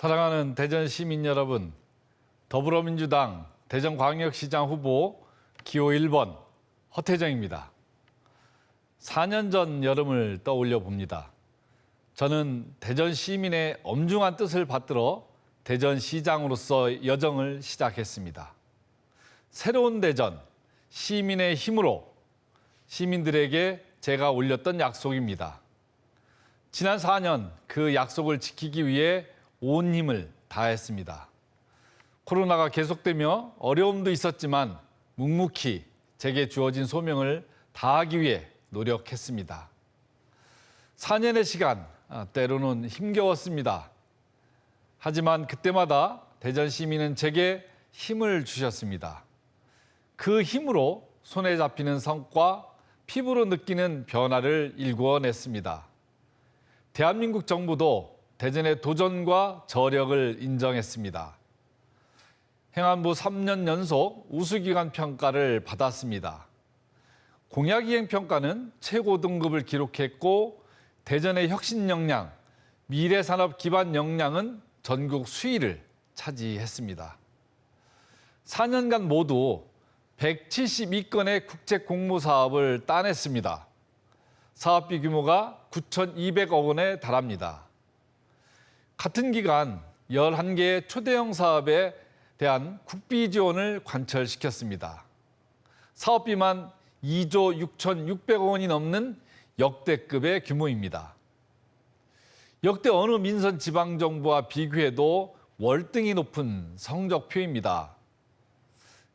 사랑하는 대전 시민 여러분, 더불어민주당 대전광역시장 후보 기호 1번 허태정입니다. 4년 전 여름을 떠올려 봅니다. 저는 대전 시민의 엄중한 뜻을 받들어 대전시장으로서 여정을 시작했습니다. 새로운 대전, 시민의 힘으로 시민들에게 제가 올렸던 약속입니다. 지난 4년 그 약속을 지키기 위해 온 힘을 다했습니다. 코로나가 계속되며 어려움도 있었지만 묵묵히 제게 주어진 소명을 다하기 위해 노력했습니다. 4년의 시간, 아, 때로는 힘겨웠습니다. 하지만 그때마다 대전 시민은 제게 힘을 주셨습니다. 그 힘으로 손에 잡히는 성과, 피부로 느끼는 변화를 일구어냈습니다. 대한민국 정부도 대전의 도전과 저력을 인정했습니다. 행안부 3년 연속 우수기관 평가를 받았습니다. 공약이행 평가는 최고 등급을 기록했고 대전의 혁신 역량, 미래 산업 기반 역량은 전국 수위를 차지했습니다. 4년간 모두 172건의 국제 공모 사업을 따냈습니다. 사업비 규모가 9,200억 원에 달합니다. 같은 기간 11개의 초대형 사업에 대한 국비 지원을 관철시켰습니다. 사업비만 2조 6,600억 원이 넘는 역대급의 규모입니다. 역대 어느 민선 지방 정부와 비교해도 월등히 높은 성적표입니다.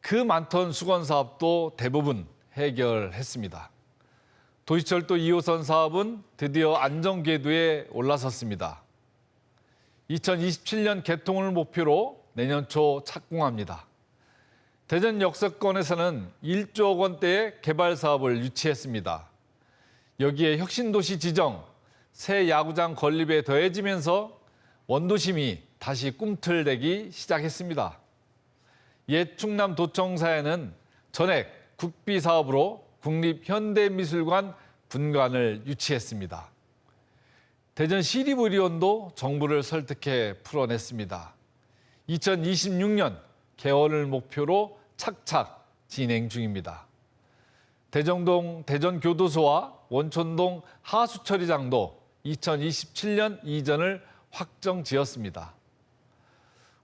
그 많던 수건 사업도 대부분 해결했습니다. 도시철도 2호선 사업은 드디어 안정궤도에 올라섰습니다. 2027년 개통을 목표로 내년 초 착공합니다. 대전 역세권에서는 1조 원대의 개발 사업을 유치했습니다. 여기에 혁신도시 지정, 새 야구장 건립에 더해지면서 원도심이 다시 꿈틀대기 시작했습니다. 옛 충남 도청사에는 전액 국비 사업으로 국립현대미술관 분관을 유치했습니다. 대전 시립의료원도 정부를 설득해 풀어냈습니다. 2026년 개원을 목표로 착착 진행 중입니다. 대정동 대전교도소와 원촌동 하수처리장도 2027년 이전을 확정 지었습니다.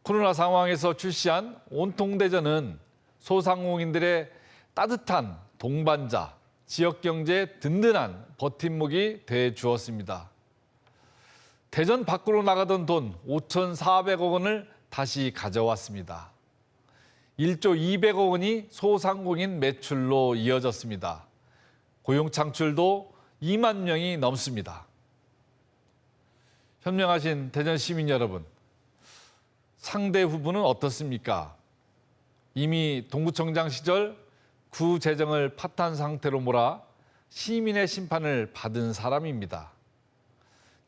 코로나 상황에서 출시한 온통대전은 소상공인들의 따뜻한 동반자, 지역 경제의 든든한 버팀목이 돼 주었습니다. 대전 밖으로 나가던 돈 5,400억 원을 다시 가져왔습니다. 1조 200억 원이 소상공인 매출로 이어졌습니다. 고용 창출도 2만 명이 넘습니다. 현명하신 대전 시민 여러분, 상대 후보는 어떻습니까? 이미 동구청장 시절 구 재정을 파탄 상태로 몰아 시민의 심판을 받은 사람입니다.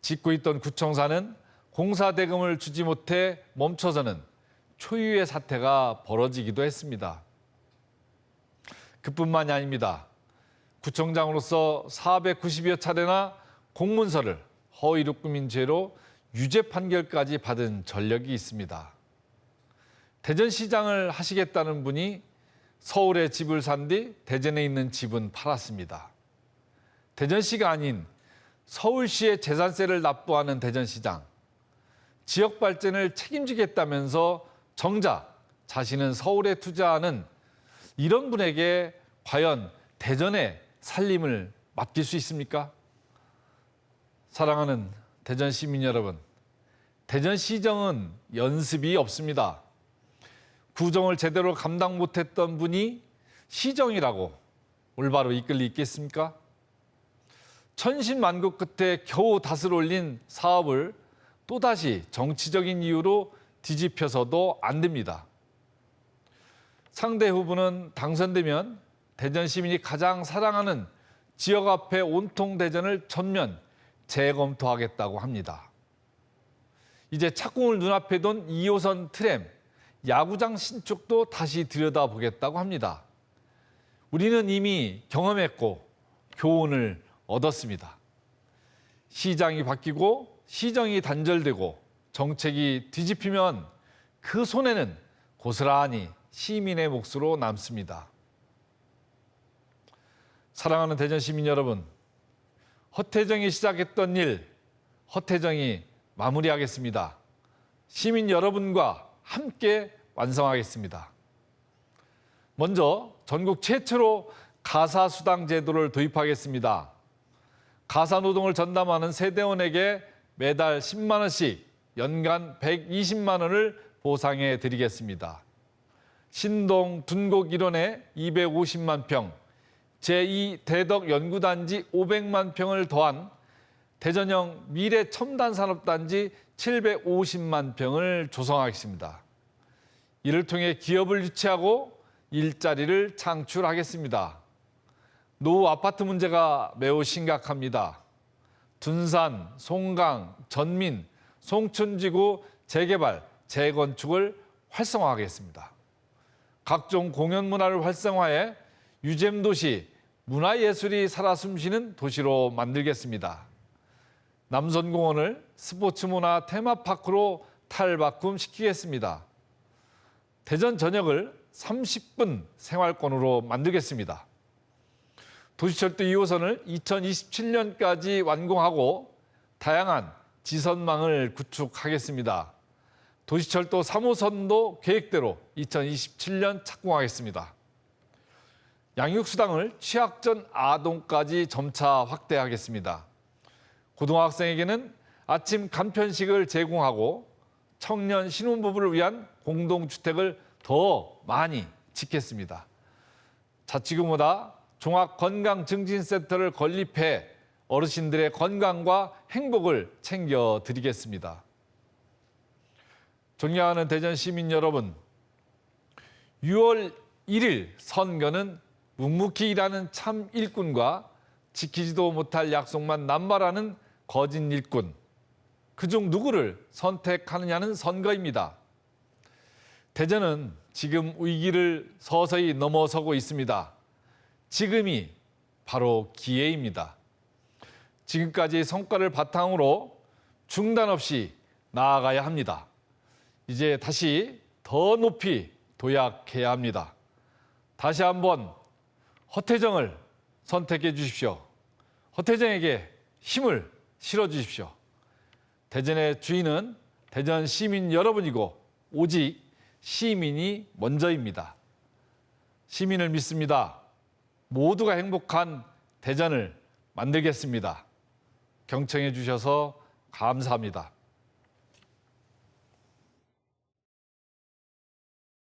짓고 있던 구청사는 공사 대금을 주지 못해 멈춰서는 초유의 사태가 벌어지기도 했습니다. 그뿐만이 아닙니다. 구청장으로서 490여 차례나 공문서를 허위로 꾸민 죄로 유죄 판결까지 받은 전력이 있습니다. 대전시장을 하시겠다는 분이 서울에 집을 산 뒤 대전에 있는 집은 팔았습니다. 대전시가 아닌 서울시의 재산세를 납부하는 대전시장. 지역 발전을 책임지겠다면서 정작 자신은 서울에 투자하는 이런 분에게 과연 대전의 살림을 맡길 수 있습니까? 사랑하는 대전 시민 여러분, 대전 시정은 연습이 없습니다. 구정을 제대로 감당 못했던 분이 시정이라고 올바로 이끌 리 있겠습니까? 천신만고 끝에 겨우 닷을 올린 사업을 또다시 정치적인 이유로 뒤집혀서도 안 됩니다. 상대 후보는 당선되면 대전 시민이 가장 사랑하는 지역 앞에 온통 대전을 전면 재검토하겠다고 합니다. 이제 착공을 눈앞에 둔 2호선 트램, 야구장 신축도 다시 들여다보겠다고 합니다. 우리는 이미 경험했고 교훈을 얻었습니다. 시장이 바뀌고 시정이 단절되고 정책이 뒤집히면 그 손해는 고스란히 시민의 몫으로 남습니다. 사랑하는 대전 시민 여러분, 허태정이 시작했던 일, 허태정이 마무리하겠습니다. 시민 여러분과 함께 완성하겠습니다. 먼저 전국 최초로 가사수당 제도를 도입하겠습니다. 가사노동을 전담하는 세대원에게 매달 10만 원씩 연간 120만 원을 보상해 드리겠습니다. 신동 둔곡 일원에 250만 평, 제2 대덕 연구단지 500만 평을 더한 대전형 미래 첨단 산업단지 750만 평을 조성하겠습니다. 이를 통해 기업을 유치하고 일자리를 창출하겠습니다. 노후 아파트 문제가 매우 심각합니다. 둔산, 송강, 전민, 송춘지구 재개발, 재건축을 활성화하겠습니다. 각종 공연 문화를 활성화해 유잼 도시, 문화예술이 살아 숨쉬는 도시로 만들겠습니다. 남선공원을 스포츠 문화 테마파크로 탈바꿈 시키겠습니다. 대전 전역을 30분 생활권으로 만들겠습니다. 도시철도 2호선을 2027년까지 완공하고 다양한 지선망을 구축하겠습니다. 도시철도 3호선도 계획대로 2027년 착공하겠습니다. 양육수당을 취학전 아동까지 점차 확대하겠습니다. 고등학생에게는 아침 간편식을 제공하고 청년 신혼부부를 위한 공동주택을 더 많이 짓겠습니다. 자치구마다 종합건강증진센터를 건립해 어르신들의 건강과 행복을 챙겨드리겠습니다. 존경하는 대전 시민 여러분, 6월 1일 선거는 묵묵히 일하는 참 일꾼과 지키지도 못할 약속만 남발하는 거짓 일꾼, 그중 누구를 선택하느냐는 선거입니다. 대전은 지금 위기를 서서히 넘어서고 있습니다. 지금이 바로 기회입니다. 지금까지 성과를 바탕으로 중단 없이 나아가야 합니다. 이제 다시 더 높이 도약해야 합니다. 다시 한번 허태정을 선택해 주십시오. 허태정에게 힘을 실어 주십시오. 대전의 주인은 대전 시민 여러분이고 오직 시민이 먼저입니다. 시민을 믿습니다. 모두가 행복한 대전을 만들겠습니다. 경청해 주셔서 감사합니다.